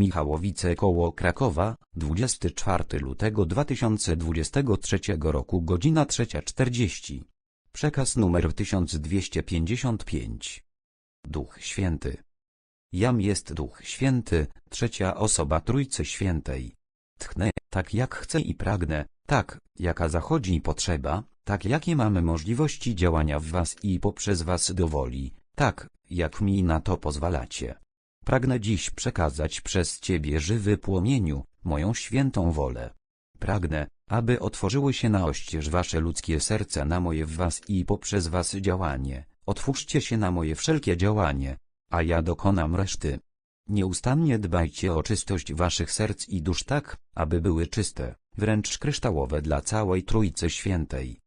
Michałowice koło Krakowa, 24 lutego 2023 roku godzina 3.40. Przekaz numer 1255. Duch Święty. Jam jest Duch Święty, trzecia osoba Trójcy Świętej. Tchnę, tak jak chcę i pragnę, tak, jaka zachodzi potrzeba, tak jakie mamy możliwości działania w was i poprzez was dowoli, tak, jak mi na to pozwalacie. Pragnę dziś przekazać przez Ciebie żywy płomieniu, moją świętą wolę. Pragnę, aby otworzyły się na oścież Wasze ludzkie serca na moje w Was i poprzez Was działanie. Otwórzcie się na moje wszelkie działanie, a ja dokonam reszty. Nieustannie dbajcie o czystość Waszych serc i dusz tak, aby były czyste, wręcz kryształowe dla całej Trójcy Świętej.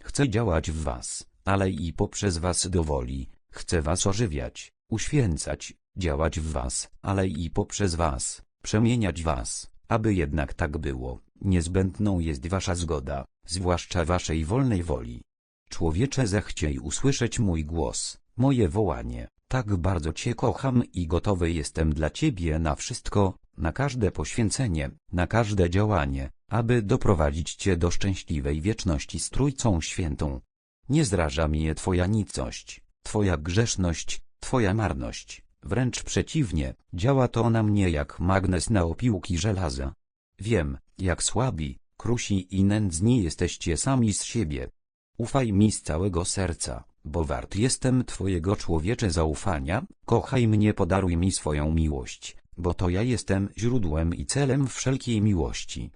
Chcę działać w Was, ale i poprzez Was dowoli, chcę Was ożywiać, uświęcać, działać w was, ale i poprzez was, przemieniać was, aby jednak tak było, niezbędną jest wasza zgoda, zwłaszcza waszej wolnej woli. Człowiecze zechciej usłyszeć mój głos, moje wołanie, tak bardzo cię kocham i gotowy jestem dla ciebie na wszystko, na każde poświęcenie, na każde działanie, aby doprowadzić cię do szczęśliwej wieczności z Trójcą Świętą. Nie zraża mnie twoja nicość, twoja grzeszność, twoja marność. Wręcz przeciwnie, działa to na mnie jak magnes na opiłki żelaza. Wiem, jak słabi, krusi i nędzni jesteście sami z siebie. Ufaj mi z całego serca, bo wart jestem Twojego człowiecze zaufania, kochaj mnie podaruj mi swoją miłość, bo to ja jestem źródłem i celem wszelkiej miłości.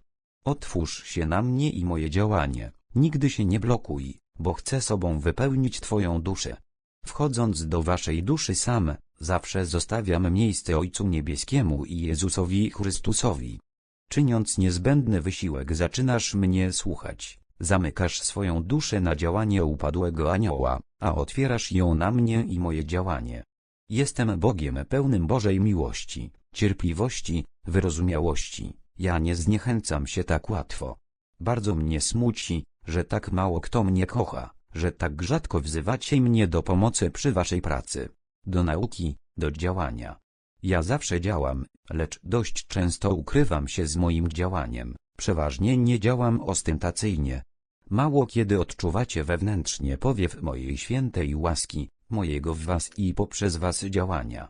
Otwórz się na mnie i moje działanie, nigdy się nie blokuj, bo chcę sobą wypełnić Twoją duszę. Wchodząc do Waszej duszy sam, Zawsze zostawiam miejsce Ojcu Niebieskiemu i Jezusowi Chrystusowi. Czyniąc niezbędny wysiłek zaczynasz mnie słuchać, zamykasz swoją duszę na działanie upadłego anioła, a otwierasz ją na mnie i moje działanie. Jestem Bogiem pełnym Bożej miłości, cierpliwości, wyrozumiałości, ja nie zniechęcam się tak łatwo. Bardzo mnie smuci, że tak mało kto mnie kocha, że tak rzadko wzywacie mnie do pomocy przy waszej pracy do nauki, do działania. Ja zawsze działam, lecz dość często ukrywam się z moim działaniem, przeważnie nie działam ostentacyjnie. Mało kiedy odczuwacie wewnętrznie powiew mojej świętej łaski, mojego w was i poprzez was działania.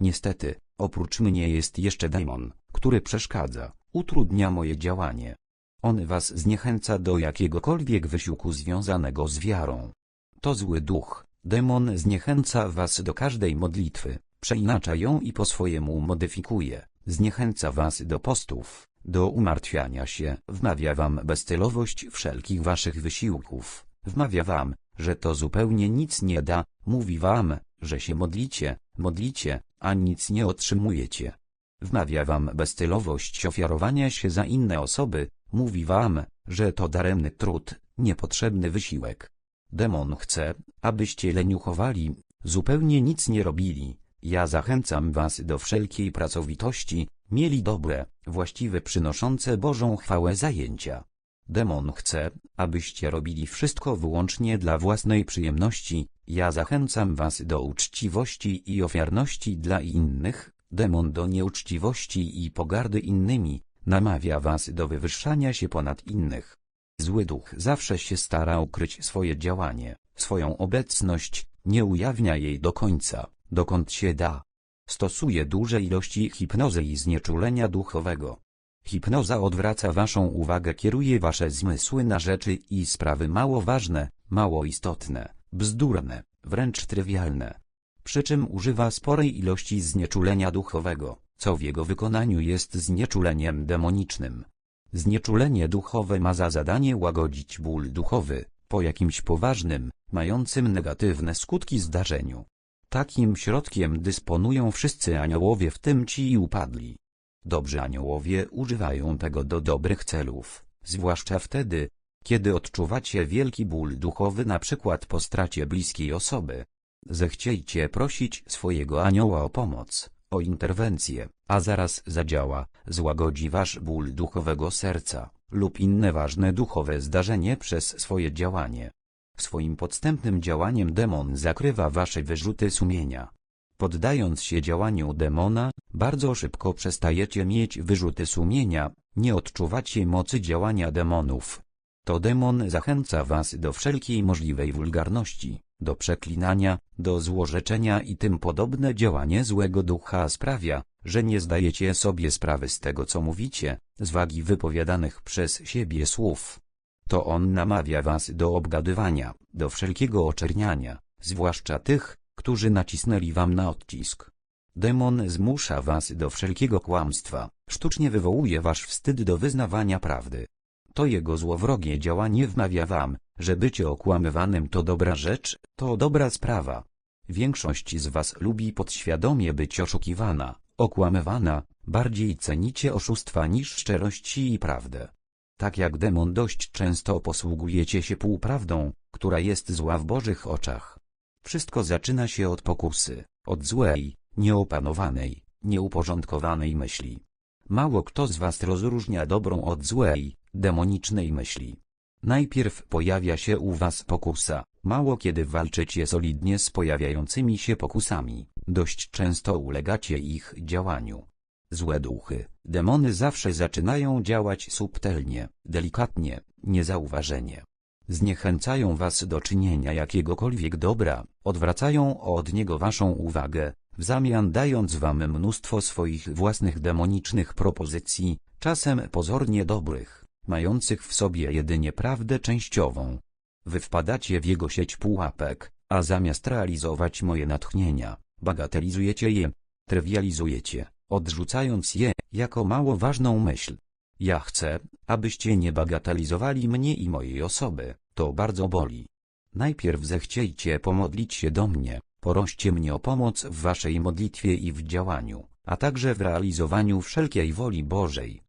Niestety, oprócz mnie jest jeszcze demon, który przeszkadza, utrudnia moje działanie. On was zniechęca do jakiegokolwiek wysiłku związanego z wiarą. To zły duch, Demon zniechęca was do każdej modlitwy, przeinacza ją i po swojemu modyfikuje, zniechęca was do postów, do umartwiania się, wmawia wam bezcelowość wszelkich waszych wysiłków, wmawia wam, że to zupełnie nic nie da, mówi wam, że się modlicie, modlicie, a nic nie otrzymujecie. Wmawia wam bezcelowość ofiarowania się za inne osoby, mówi wam, że to daremny trud, niepotrzebny wysiłek. Demon chce, abyście leniuchowali, zupełnie nic nie robili. Ja zachęcam was do wszelkiej pracowitości, mieli dobre, właściwe przynoszące Bożą chwałę zajęcia. Demon chce, abyście robili wszystko wyłącznie dla własnej przyjemności, ja zachęcam was do uczciwości i ofiarności dla innych, demon do nieuczciwości i pogardy innymi, namawia was do wywyższania się ponad innych. Zły duch zawsze się stara ukryć swoje działanie, swoją obecność, nie ujawnia jej do końca, dokąd się da. Stosuje duże ilości hipnozy i znieczulenia duchowego. Hipnoza odwraca waszą uwagę, kieruje wasze zmysły na rzeczy i sprawy mało ważne, mało istotne, bzdurne, wręcz trywialne. Przy czym używa sporej ilości znieczulenia duchowego, co w jego wykonaniu jest znieczuleniem demonicznym. Znieczulenie duchowe ma za zadanie łagodzić ból duchowy, po jakimś poważnym, mającym negatywne skutki zdarzeniu. Takim środkiem dysponują wszyscy aniołowie w tym ci i upadli. Dobrzy aniołowie używają tego do dobrych celów, zwłaszcza wtedy, kiedy odczuwacie wielki ból duchowy na przykład po stracie bliskiej osoby. Zechciejcie prosić swojego anioła o pomoc, o interwencję, a zaraz zadziała, złagodzi wasz ból duchowego serca, lub inne ważne duchowe zdarzenie przez swoje działanie. Swoim podstępnym działaniem demon zakrywa wasze wyrzuty sumienia. Poddając się działaniu demona, bardzo szybko przestajecie mieć wyrzuty sumienia, nie odczuwacie mocy działania demonów. To demon zachęca was do wszelkiej możliwej wulgarności, do przeklinania, do złorzeczenia i tym podobne działanie złego ducha sprawia, że nie zdajecie sobie sprawy z tego co mówicie, z wagi wypowiadanych przez siebie słów. To on namawia was do obgadywania, do wszelkiego oczerniania, zwłaszcza tych, którzy nacisnęli wam na odcisk. Demon zmusza was do wszelkiego kłamstwa, sztucznie wywołuje wasz wstyd do wyznawania prawdy. To jego złowrogie działanie wmawia wam, że bycie okłamywanym to dobra rzecz, to dobra sprawa. Większość z was lubi podświadomie być oszukiwana, okłamywana, bardziej cenicie oszustwa niż szczerości i prawdę. Tak jak demon dość często posługujecie się półprawdą, która jest zła w Bożych oczach. Wszystko zaczyna się od pokusy, od złej, nieopanowanej, nieuporządkowanej myśli. Mało kto z was rozróżnia dobrą od złej, demonicznej myśli. Najpierw pojawia się u was pokusa, mało kiedy walczycie solidnie z pojawiającymi się pokusami, dość często ulegacie ich działaniu. Złe duchy, demony zawsze zaczynają działać subtelnie, delikatnie, niezauważenie. Zniechęcają was do czynienia jakiegokolwiek dobra, odwracają od niego waszą uwagę, w zamian dając wam mnóstwo swoich własnych demonicznych propozycji, czasem pozornie dobrych, mających w sobie jedynie prawdę częściową. Wy wpadacie w jego sieć pułapek, a zamiast realizować moje natchnienia, bagatelizujecie je, trywializujecie, odrzucając je jako mało ważną myśl. Ja chcę, abyście nie bagatelizowali mnie i mojej osoby, to bardzo boli. Najpierw zechciejcie pomodlić się do mnie, Proście mnie o pomoc w waszej modlitwie i w działaniu, a także w realizowaniu wszelkiej woli Bożej.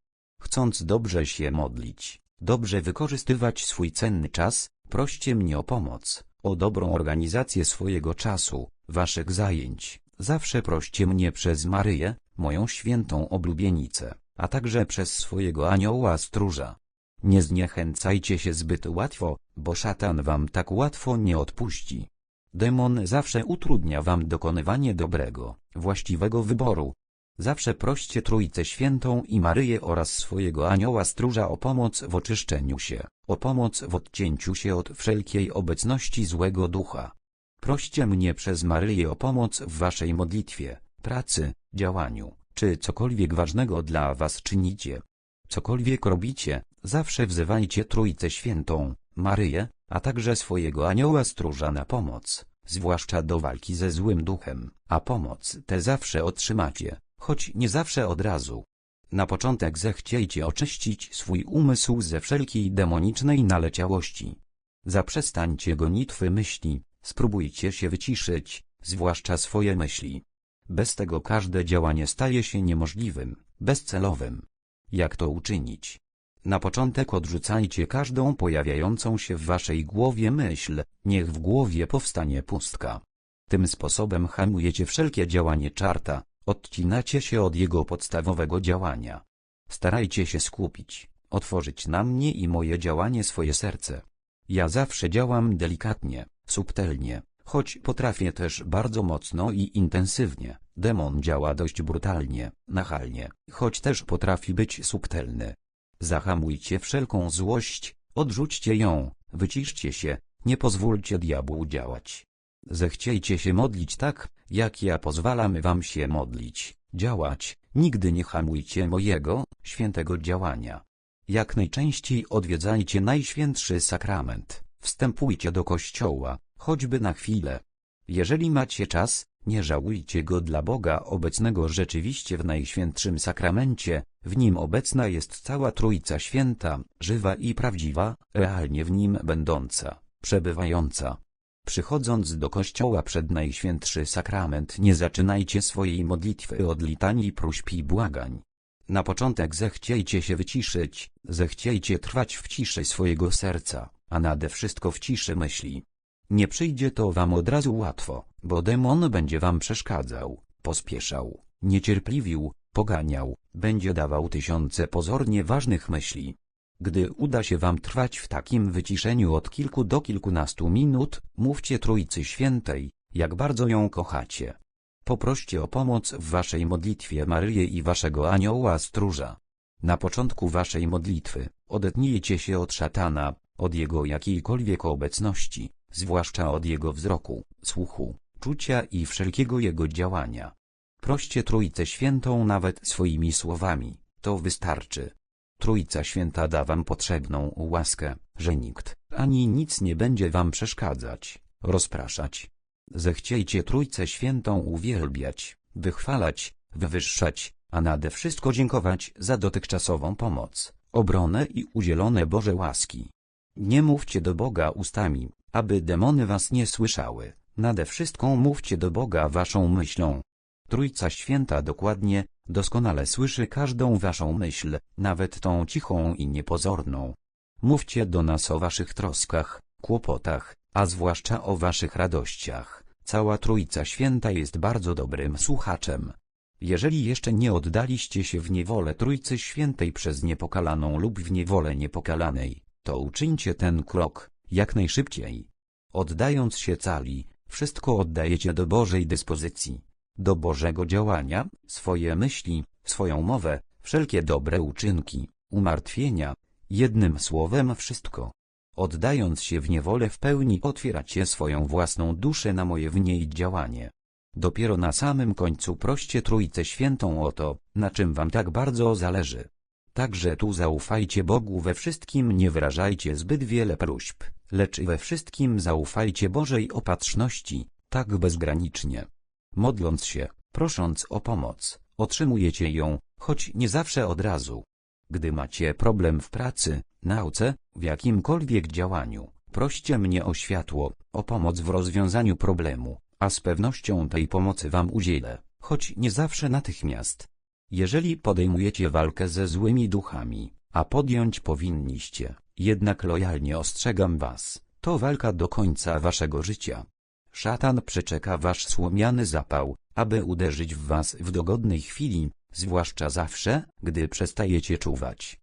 Chcąc dobrze się modlić, dobrze wykorzystywać swój cenny czas, proście mnie o pomoc, o dobrą organizację swojego czasu, waszych zajęć. Zawsze proście mnie przez Maryję, moją świętą oblubienicę, a także przez swojego anioła stróża. Nie zniechęcajcie się zbyt łatwo, bo szatan wam tak łatwo nie odpuści. Demon zawsze utrudnia wam dokonywanie dobrego, właściwego wyboru. Zawsze proście Trójcę Świętą i Maryję oraz swojego anioła stróża o pomoc w oczyszczeniu się, o pomoc w odcięciu się od wszelkiej obecności złego ducha. Proście mnie przez Maryję o pomoc w waszej modlitwie, pracy, działaniu, czy cokolwiek ważnego dla was czynicie. Cokolwiek robicie, zawsze wzywajcie Trójcę Świętą, Maryję, a także swojego anioła stróża na pomoc, zwłaszcza do walki ze złym duchem, a pomoc tę zawsze otrzymacie, choć nie zawsze od razu. Na początek zechciejcie oczyścić swój umysł ze wszelkiej demonicznej naleciałości. Zaprzestańcie gonitwy myśli, spróbujcie się wyciszyć, zwłaszcza swoje myśli. Bez tego każde działanie staje się niemożliwym, bezcelowym. Jak to uczynić? Na początek odrzucajcie każdą pojawiającą się w waszej głowie myśl, niech w głowie powstanie pustka. Tym sposobem hamujecie wszelkie działanie czarta, odcinacie się od jego podstawowego działania. Starajcie się skupić, otworzyć na mnie i moje działanie swoje serce. Ja zawsze działam delikatnie, subtelnie, choć potrafię też bardzo mocno i intensywnie. Demon działa dość brutalnie, nachalnie, choć też potrafi być subtelny. Zahamujcie wszelką złość, odrzućcie ją, wyciszcie się, nie pozwólcie diabłu działać. Zechciejcie się modlić tak, jak ja pozwalam wam się modlić, działać, nigdy nie hamujcie mojego, świętego działania. Jak najczęściej odwiedzajcie Najświętszy Sakrament, wstępujcie do kościoła, choćby na chwilę. Jeżeli macie czas, nie żałujcie go dla Boga obecnego rzeczywiście w Najświętszym Sakramencie, w nim obecna jest cała Trójca Święta, żywa i prawdziwa, realnie w nim będąca, przebywająca. Przychodząc do kościoła przed Najświętszy Sakrament nie zaczynajcie swojej modlitwy od litanii próśb i błagań. Na początek zechciejcie się wyciszyć, zechciejcie trwać w ciszy swojego serca, a nade wszystko w ciszy myśli. Nie przyjdzie to wam od razu łatwo, bo demon będzie wam przeszkadzał, pospieszał, niecierpliwił, poganiał, będzie dawał tysiące pozornie ważnych myśli. Gdy uda się wam trwać w takim wyciszeniu od kilku do kilkunastu minut, mówcie Trójcy Świętej, jak bardzo ją kochacie. Poproście o pomoc w waszej modlitwie Maryję i waszego anioła stróża. Na początku waszej modlitwy, odetnijcie się od szatana, od jego jakiejkolwiek obecności, zwłaszcza od jego wzroku, słuchu, czucia i wszelkiego jego działania. Proście Trójcę Świętą nawet swoimi słowami, to wystarczy. Trójca Święta da wam potrzebną łaskę, że nikt, ani nic nie będzie wam przeszkadzać, rozpraszać. Zechciejcie Trójcę Świętą uwielbiać, wychwalać, wywyższać, a nade wszystko dziękować za dotychczasową pomoc, obronę i udzielone Boże łaski. Nie mówcie do Boga ustami, aby demony was nie słyszały, nade wszystko mówcie do Boga waszą myślą. Trójca Święta dokładnie, doskonale słyszy każdą waszą myśl, nawet tą cichą i niepozorną. Mówcie do nas o waszych troskach, kłopotach, a zwłaszcza o waszych radościach. Cała Trójca Święta jest bardzo dobrym słuchaczem. Jeżeli jeszcze nie oddaliście się w niewolę Trójcy Świętej przez niepokalaną lub w niewolę niepokalanej, to uczyńcie ten krok, jak najszybciej. Oddając się cali, wszystko oddajecie do Bożej dyspozycji, do Bożego działania, swoje myśli, swoją mowę, wszelkie dobre uczynki, umartwienia, jednym słowem wszystko. Oddając się w niewolę w pełni otwieracie swoją własną duszę na moje w niej działanie. Dopiero na samym końcu proście Trójcę Świętą o to, na czym wam tak bardzo zależy. Także tu zaufajcie Bogu we wszystkim nie wyrażajcie zbyt wiele próśb, lecz we wszystkim zaufajcie Bożej opatrzności, tak bezgranicznie. Modląc się, prosząc o pomoc, otrzymujecie ją, choć nie zawsze od razu. Gdy macie problem w pracy, nauce, w jakimkolwiek działaniu, proście mnie o światło, o pomoc w rozwiązaniu problemu, a z pewnością tej pomocy wam udzielę, choć nie zawsze natychmiast. Jeżeli podejmujecie walkę ze złymi duchami, a podjąć powinniście, jednak lojalnie ostrzegam was, to walka do końca waszego życia. Szatan przeczeka wasz słomiany zapał, aby uderzyć w was w dogodnej chwili, zwłaszcza zawsze, gdy przestajecie czuwać.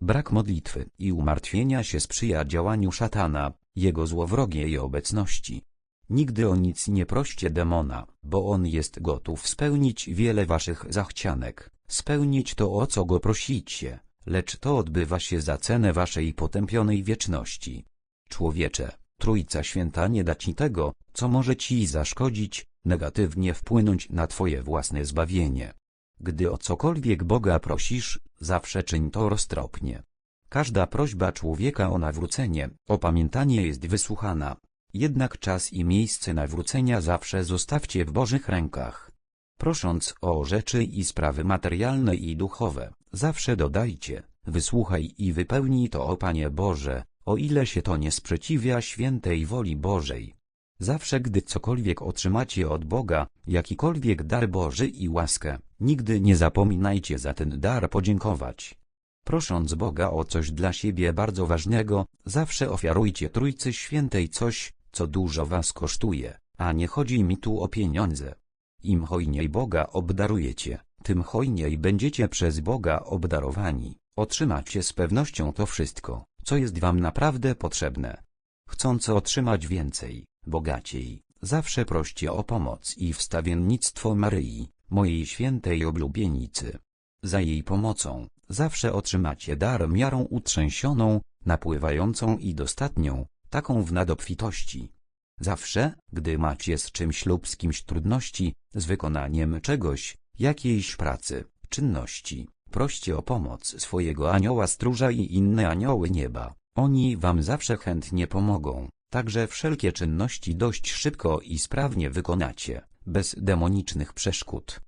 Brak modlitwy i umartwienia się sprzyja działaniu szatana, jego złowrogiej obecności. Nigdy o nic nie proście demona, bo on jest gotów spełnić wiele waszych zachcianek, spełnić to o co go prosicie, lecz to odbywa się za cenę waszej potępionej wieczności. Człowiecze, Trójca Święta nie da ci tego, co może ci zaszkodzić, negatywnie wpłynąć na twoje własne zbawienie. Gdy o cokolwiek Boga prosisz, zawsze czyń to roztropnie. Każda prośba człowieka o nawrócenie, opamiętanie jest wysłuchana, jednak czas i miejsce nawrócenia zawsze zostawcie w Bożych rękach. Prosząc o rzeczy i sprawy materialne i duchowe, zawsze dodajcie, wysłuchaj i wypełnij to o Panie Boże, o ile się to nie sprzeciwia świętej woli Bożej. Zawsze gdy cokolwiek otrzymacie od Boga, jakikolwiek dar Boży i łaskę, nigdy nie zapominajcie za ten dar podziękować. Prosząc Boga o coś dla siebie bardzo ważnego, zawsze ofiarujcie Trójcy Świętej coś, co dużo was kosztuje, a nie chodzi mi tu o pieniądze. Im hojniej Boga obdarujecie, tym hojniej będziecie przez Boga obdarowani, otrzymacie z pewnością to wszystko, co jest wam naprawdę potrzebne. Chcąc otrzymać więcej, bogaciej, zawsze proście o pomoc i wstawiennictwo Maryi, mojej świętej oblubienicy. Za jej pomocą, zawsze otrzymacie dar miarą utrzęsioną, napływającą i dostatnią, taką w nadobfitości. Zawsze, gdy macie z czymś lub z kimś trudności, z wykonaniem czegoś, jakiejś pracy, czynności, proście o pomoc swojego anioła stróża i inne anioły nieba. Oni wam zawsze chętnie pomogą, także wszelkie czynności dość szybko i sprawnie wykonacie, bez demonicznych przeszkód.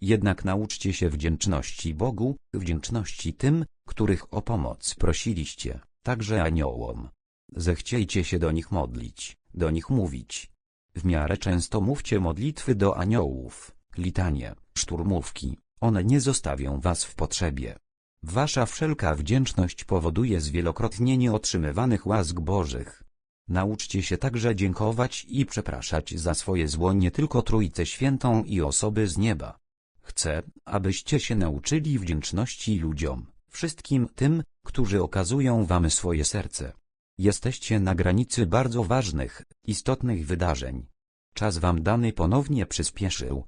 Jednak nauczcie się wdzięczności Bogu, wdzięczności tym, których o pomoc prosiliście, także aniołom. Zechciejcie się do nich modlić, do nich mówić. W miarę często mówcie modlitwy do aniołów, litanie, szturmówki, one nie zostawią was w potrzebie. Wasza wszelka wdzięczność powoduje zwielokrotnienie otrzymywanych łask Bożych. Nauczcie się także dziękować i przepraszać za swoje zło nie tylko Trójcę Świętą i osoby z nieba. Chcę, abyście się nauczyli wdzięczności ludziom, wszystkim tym, którzy okazują wam swoje serce. Jesteście na granicy bardzo ważnych, istotnych wydarzeń. czas wam dany ponownie przyspieszył.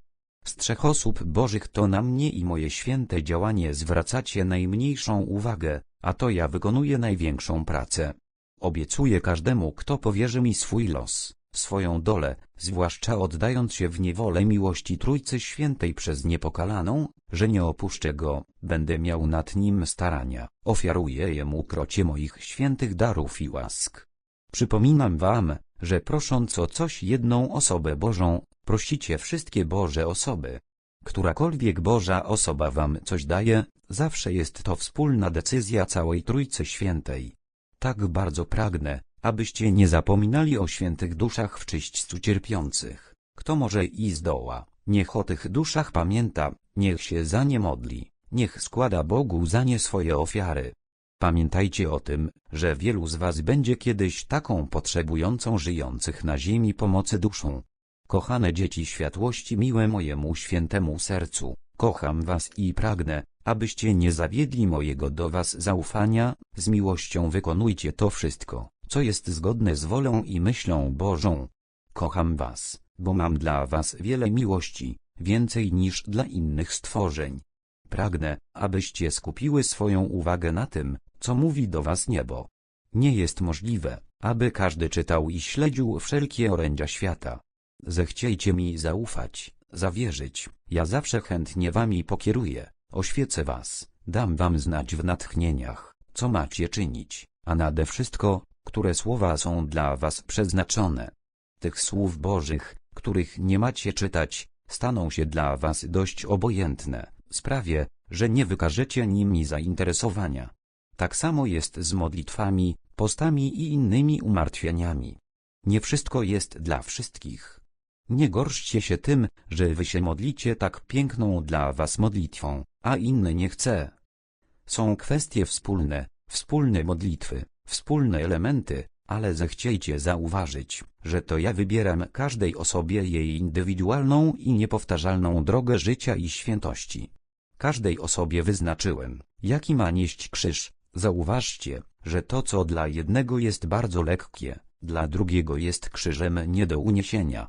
Z trzech osób bożych to na mnie i moje święte działanie zwracacie najmniejszą uwagę, a to ja wykonuję największą pracę. Obiecuję każdemu, kto powierzy mi swój los, swoją dolę, zwłaszcza oddając się w niewolę miłości Trójcy Świętej przez niepokalaną, że nie opuszczę go, będę miał nad nim starania, ofiaruję jemu krocie moich świętych darów i łask. Przypominam wam, że prosząc o coś jedną osobę Bożą, prosicie wszystkie Boże osoby. Którakolwiek Boża osoba wam coś daje, zawsze jest to wspólna decyzja całej Trójcy Świętej. Tak bardzo pragnę, abyście nie zapominali o świętych duszach w czyśćcu cierpiących. Kto może i zdoła, niech o tych duszach pamięta, niech się za nie modli, niech składa Bogu za nie swoje ofiary. Pamiętajcie o tym, że wielu z was będzie kiedyś taką potrzebującą żyjących na ziemi pomocy duszą. Kochane dzieci światłości miłe mojemu świętemu sercu, kocham was i pragnę, abyście nie zawiedli mojego do was zaufania, z miłością wykonujcie to wszystko, co jest zgodne z wolą i myślą Bożą. Kocham was, bo mam dla was wiele miłości, więcej niż dla innych stworzeń. Pragnę, abyście skupiły swoją uwagę na tym, co mówi do was niebo. Nie jest możliwe, aby każdy czytał i śledził wszelkie orędzia świata. Zechciejcie mi zaufać, zawierzyć, ja zawsze chętnie wami pokieruję, oświecę was, dam wam znać w natchnieniach, co macie czynić, a nade wszystko, które słowa są dla was przeznaczone. Tych słów bożych, których nie macie czytać, staną się dla was dość obojętne, sprawię, że nie wykażecie nimi zainteresowania. Tak samo jest z modlitwami, postami i innymi umartwieniami. Nie wszystko jest dla wszystkich. Nie gorszcie się tym, że wy się modlicie tak piękną dla was modlitwą, a inny nie chce. Są kwestie wspólne, wspólne modlitwy, wspólne elementy, ale zechciejcie zauważyć, że to ja wybieram każdej osobie jej indywidualną i niepowtarzalną drogę życia i świętości. Każdej osobie wyznaczyłem, jaki ma nieść krzyż. Zauważcie, że to co dla jednego jest bardzo lekkie, dla drugiego jest krzyżem nie do uniesienia.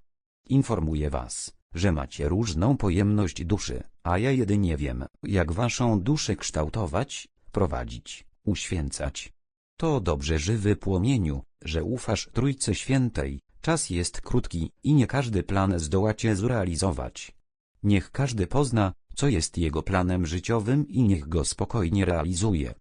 Informuję was, że macie różną pojemność duszy, a ja jedynie wiem, jak waszą duszę kształtować, prowadzić, uświęcać. To dobrze żywy płomieniu, że ufasz Trójcy Świętej, czas jest krótki i nie każdy plan zdołacie zrealizować. Niech każdy pozna, co jest jego planem życiowym i niech go spokojnie realizuje.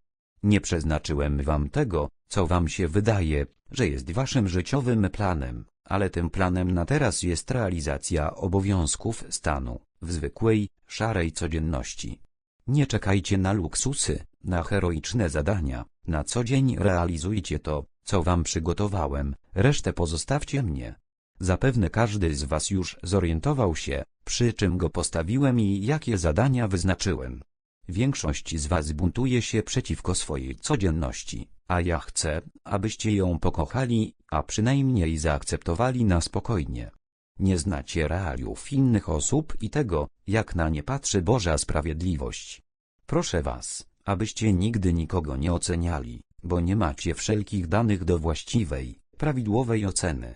Nie przeznaczyłem wam tego, co wam się wydaje, że jest waszym życiowym planem, ale tym planem na teraz jest realizacja obowiązków stanu, w zwykłej, szarej codzienności. Nie czekajcie na luksusy, na heroiczne zadania, na co dzień realizujcie to, co wam przygotowałem, resztę pozostawcie mnie. Zapewne każdy z was już zorientował się, przy czym go postawiłem i jakie zadania wyznaczyłem. Większość z was buntuje się przeciwko swojej codzienności, a ja chcę, abyście ją pokochali, a przynajmniej zaakceptowali na spokojnie. Nie znacie realiów innych osób i tego, jak na nie patrzy Boża Sprawiedliwość. Proszę was, abyście nigdy nikogo nie oceniali, bo nie macie wszelkich danych do właściwej, prawidłowej oceny.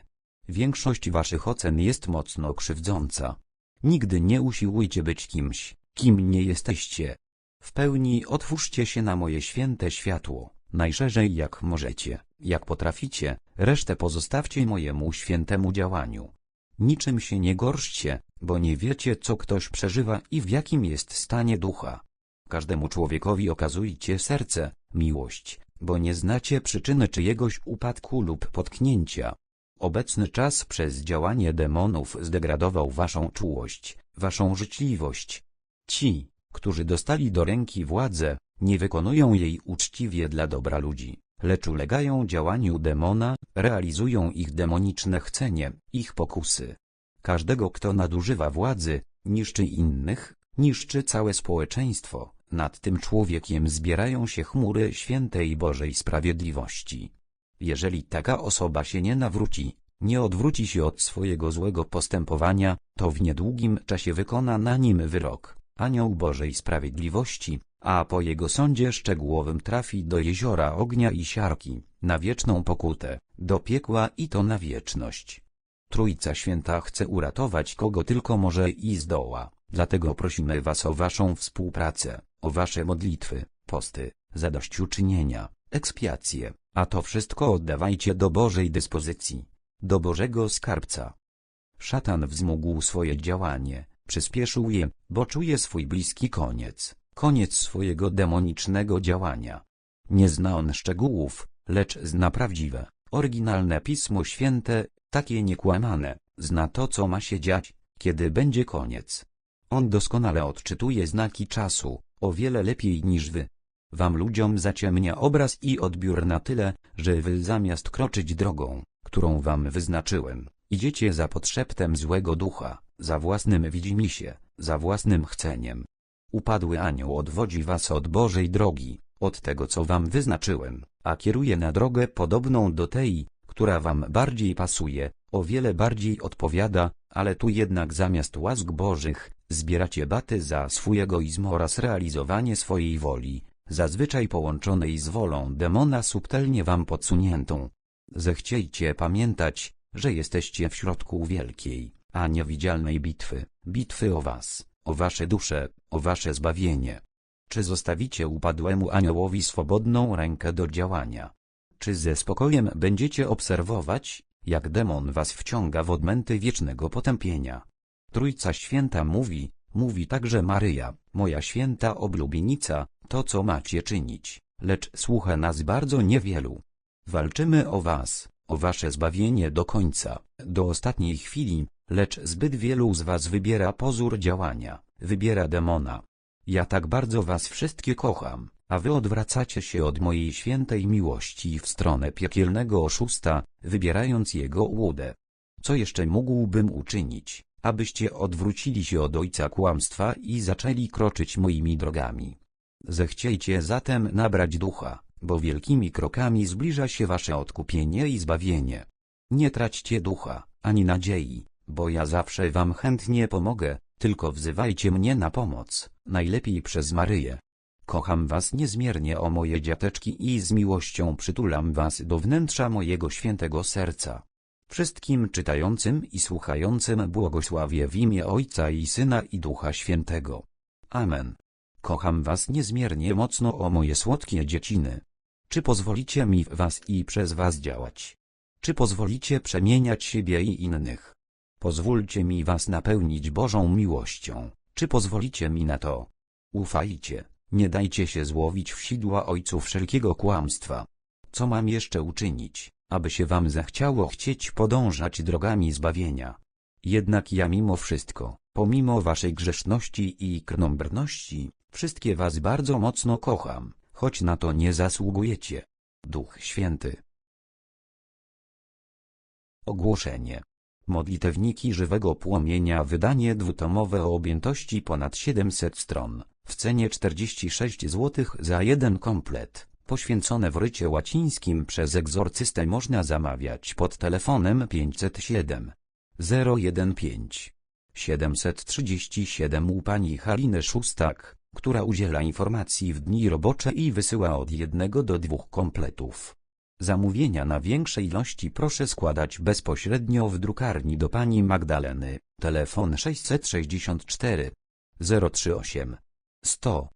Większość waszych ocen jest mocno krzywdząca. Nigdy nie usiłujcie być kimś, kim nie jesteście. W pełni otwórzcie się na moje święte światło, najszerzej jak możecie, jak potraficie, resztę pozostawcie mojemu świętemu działaniu. Niczym się nie gorszcie, bo nie wiecie co ktoś przeżywa i w jakim jest stanie ducha. Każdemu człowiekowi okazujcie serce, miłość, bo nie znacie przyczyny czyjegoś upadku lub potknięcia. Obecny czas przez działanie demonów zdegradował waszą czułość, waszą życzliwość. Ci, którzy dostali do ręki władzę, nie wykonują jej uczciwie dla dobra ludzi, lecz ulegają działaniu demona, realizują ich demoniczne chcenie, ich pokusy. Każdego kto nadużywa władzy, niszczy innych, niszczy całe społeczeństwo, nad tym człowiekiem zbierają się chmury świętej Bożej Sprawiedliwości. Jeżeli taka osoba się nie nawróci, nie odwróci się od swojego złego postępowania, to w niedługim czasie wykona na nim wyrok, anioł Bożej Sprawiedliwości, a po jego sądzie szczegółowym trafi do jeziora ognia i siarki, na wieczną pokutę, do piekła i to na wieczność. Trójca Święta chce uratować kogo tylko może i zdoła, dlatego prosimy Was o Waszą współpracę, o Wasze modlitwy, posty, zadośćuczynienia, ekspiacje, a to wszystko oddawajcie do Bożej dyspozycji, do Bożego Skarbca. Szatan wzmógł swoje działanie, przyspieszył je, bo czuje swój bliski koniec, koniec swojego demonicznego działania. Nie zna on szczegółów, lecz zna prawdziwe, oryginalne Pismo Święte, takie niekłamane, zna to co ma się dziać, kiedy będzie koniec. On doskonale odczytuje znaki czasu, o wiele lepiej niż wy. Wam ludziom zaciemnia obraz i odbiór na tyle, że wy zamiast kroczyć drogą, którą wam wyznaczyłem, idziecie za podszeptem złego ducha, za własnym widzimisię, za własnym chceniem. Upadły anioł odwodzi was od Bożej drogi, od tego co wam wyznaczyłem, a kieruje na drogę podobną do tej, która wam bardziej pasuje, o wiele bardziej odpowiada, ale tu jednak zamiast łask Bożych, zbieracie baty za swój egoizm oraz realizowanie swojej woli, zazwyczaj połączonej z wolą demona subtelnie wam podsuniętą. Zechciejcie pamiętać, że jesteście w środku wielkiej, a niewidzialnej bitwy, bitwy o was, o wasze dusze, o wasze zbawienie. Czy zostawicie upadłemu aniołowi swobodną rękę do działania? Czy ze spokojem będziecie obserwować, jak demon was wciąga w odmęty wiecznego potępienia? Trójca Święta mówi, mówi także Maryja, moja święta oblubienica, to co macie czynić, lecz słucha nas bardzo niewielu. Walczymy o was, o wasze zbawienie do końca, do ostatniej chwili, lecz zbyt wielu z was wybiera pozór działania, wybiera demona. Ja tak bardzo was wszystkie kocham, a wy odwracacie się od mojej świętej miłości w stronę piekielnego oszusta, wybierając jego łudę. Co jeszcze mógłbym uczynić, abyście odwrócili się od ojca kłamstwa i zaczęli kroczyć moimi drogami? Zechciejcie zatem nabrać ducha, bo wielkimi krokami zbliża się wasze odkupienie i zbawienie. Nie traćcie ducha, ani nadziei, bo ja zawsze wam chętnie pomogę, tylko wzywajcie mnie na pomoc, najlepiej przez Maryję. Kocham was niezmiernie o moje dziateczki i z miłością przytulam was do wnętrza mojego świętego serca. Wszystkim czytającym i słuchającym błogosławię w imię Ojca i Syna i Ducha Świętego. Amen. Kocham was niezmiernie mocno o moje słodkie dzieciny. Czy pozwolicie mi w was i przez was działać? Czy pozwolicie przemieniać siebie i innych? Pozwólcie mi was napełnić Bożą miłością. Czy pozwolicie mi na to? Ufajcie, nie dajcie się złowić w sidła ojców wszelkiego kłamstwa. Co mam jeszcze uczynić, aby się wam zachciało chcieć podążać drogami zbawienia? Jednak ja mimo wszystko, pomimo waszej grzeszności i krnąbrności, wszystkie was bardzo mocno kocham, choć na to nie zasługujecie. Duch Święty Ogłoszenie Modlitewniki żywego płomienia wydanie dwutomowe o objętości ponad 700 stron, w cenie 46 zł za jeden komplet, poświęcone w rycie łacińskim przez egzorcystę można zamawiać pod telefonem 507 015 737 u pani Haliny Szustak, która udziela informacji w dni robocze i wysyła od jednego do dwóch kompletów. Zamówienia na większe ilości proszę składać bezpośrednio w drukarni do pani Magdaleny, telefon 664 038 100